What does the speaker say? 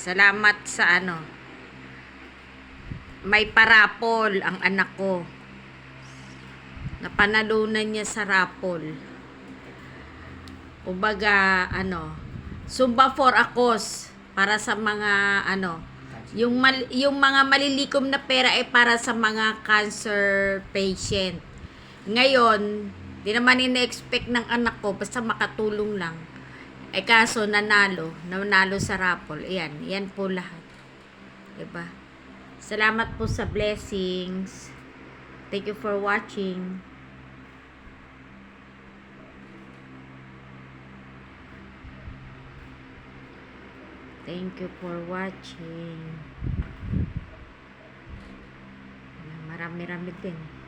Salamat sa ano. May parapol ang anak ko. Napanalunan niya sa rapol. Kumbaga, ano, Sumba for a cause para sa mga ano, yung mal, yung mga malilikom na pera ay para sa mga cancer patient. Ngayon, di naman ina-expect ng anak ko basta makatulong lang. Eh kaso nanalo, nanalo sa raffle. Ayan, yan po lahat. 'Di ba? Salamat po sa blessings. Thank you for watching. Thank you for watching. Marami-rami din.